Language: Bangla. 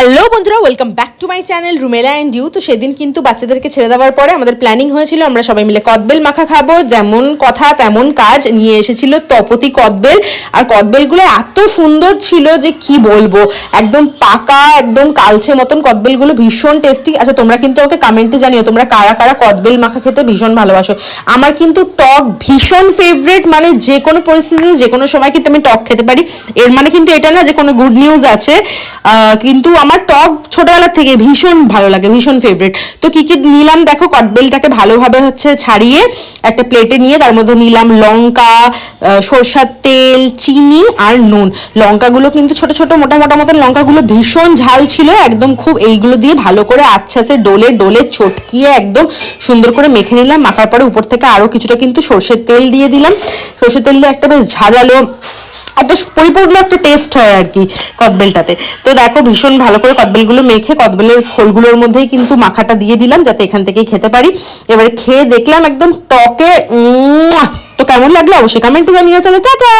হ্যালো বন্ধুরা welcome back to my channel Rumela and you তো সেদিন কিন্তু বাচ্চাদেরকে ছেড়ে দেওয়ার পরে আমাদের প্ল্যানিং হয়েছিল, আমরা সবাই মিলে কদবেল মাখা খাব। যেমন কথা, তেমন কাজ নিয়ে এসেছিল তপতি কদবেল। আর কদবেলগুলো এত সুন্দর ছিল যে কি বলব, একদম পাকা, একদম কালছে মতন কদবেলগুলো ভীষণ টেস্টি আচ্ছা তোমরা কিন্তু আমাকে কমেন্টে জানিও, তোমরা কারা কারা কদবেল মাখা খেতে ভীষণ ভালোবাসো। আমার কিন্তু টক ভীষণ ফেভারেট মানে যে কোনো পরিস্থিতিতে, যে কোনো সময় কিন্তু আমি টক খেতে পারি। এর মানে কিন্তু এটা না যে কোনো গুড নিউজ আছে। কিন্তু আমার টক ছোটবেলা থেকে ভীষণ ভালো লাগে, ভীষণ ফেভারিট তো কি কি নিলাম দেখো কটবেলটাকে ভালোভাবে হচ্ছে ছাড়িয়ে একটা প্লেটে নিয়ে তার মধ্যে নিলাম লঙ্কা সরষার তেল, চিনি আর নুন। লঙ্কাগুলো কিন্তু ছোট ছোট, মোটা মোটা মতন লঙ্কাগুলো ভীষণ ঝাল ছিল, একদম খুব এইগুলো দিয়ে ভালো করে আচ্ছাসে ডোলে ডোলে চটকিয়ে একদম সুন্দর করে মেখে নিলাম। মাখার পরে উপর থেকে আরও কিছুটা কিন্তু সর্ষের তেল দিয়ে দিলাম। সর্ষের তেল দিয়ে একটা বেশ ঝাঁঝালো একটা পরিপূর্ণ একটা টেস্ট হয় আর কি কদবেলটাতে। তো দেখো, ভীষণ ভালো করে কদবেলগুলো মেখে কদবেলের খোলগুলোর মধ্যেই কিন্তু মাখাটা দিয়ে দিলাম যাতে এখান থেকেই খেতে পারি। এবারে খেয়ে দেখলাম একদম টকে তো কেমন লাগল অবশ্যই কমেন্টে জানিয়ে চলো টাটা